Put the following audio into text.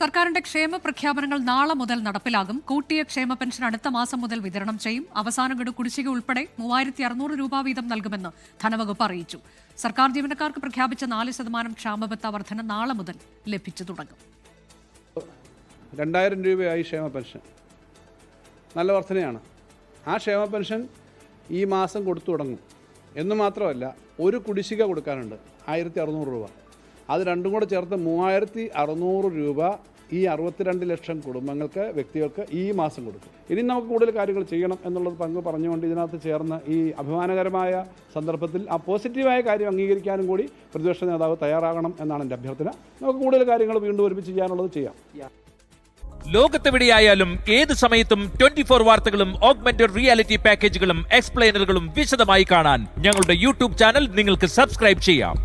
സർക്കാരിന്റെ ക്ഷേമ പ്രഖ്യാപനങ്ങൾ നാളെ മുതൽ നടപ്പിലാകും. കൂട്ടിയ ക്ഷേമ പെൻഷൻ അടുത്ത മാസം മുതൽ വിതരണം ചെയ്യും. അവസാന ഗഡു കുടിശ്ശിക ഉൾപ്പെടെ മൂവായിരത്തി അറുന്നൂറ് രൂപ വീതം നൽകുമെന്ന് ധനവകുപ്പ് അറിയിച്ചു. സർക്കാർ ജീവനക്കാർക്ക് പ്രഖ്യാപിച്ച നാല് ശതമാനം ക്ഷാമബത്ത വർധന നാളെ മുതൽ ലഭിച്ചു തുടങ്ങും. രണ്ടായിരം രൂപയായി ക്ഷേമ പെൻഷൻ. നല്ല വർധനയാണ്. ആ ക്ഷേമ പെൻഷൻ ഈ മാസം കൊടുത്തു തുടങ്ങും. എന്ന് മാത്രമല്ല ഒരു കുടിശ്ശിക കൊടുക്കാനുണ്ട് ആയിരത്തി അറുന്നൂറ് രൂപ. അത് രണ്ടും കൂടെ ചേർത്ത് മൂവായിരത്തി അറുന്നൂറ് രൂപ ഈ അറുപത്തിരണ്ട് ലക്ഷം കുടുംബങ്ങൾക്ക് വ്യക്തികൾക്ക് ഈ മാസം കൊടുക്കും. ഇനി നമുക്ക് കൂടുതൽ കാര്യങ്ങൾ ചെയ്യണം എന്നുള്ളത് പങ്ക് പറഞ്ഞുകൊണ്ട് ഇതിനകത്ത് ചേർന്ന് ഈ അഭിമാനകരമായ സന്ദർഭത്തിൽ ആ പോസിറ്റീവായ കാര്യം അംഗീകരിക്കാനും കൂടി പ്രതിപക്ഷ നേതാവ് തയ്യാറാകണം എന്നാണ് എന്റെ അഭ്യർത്ഥന. നമുക്ക് കൂടുതൽ കാര്യങ്ങൾ വീണ്ടും ഒരുമിച്ച് ചെയ്യാനുള്ളത് ചെയ്യാം. ലോകത്തെവിടെയായാലും ഏത് സമയത്തും ട്വന്റി ഫോർ വാർത്തകളും ഓഗ്മെന്റഡ് റിയാലിറ്റി പാക്കേജുകളും എക്സ്പ്ലെയിനറുകളും വിശദമായി കാണാൻ ഞങ്ങളുടെ യൂട്യൂബ് ചാനൽ നിങ്ങൾക്ക് സബ്സ്ക്രൈബ് ചെയ്യാം.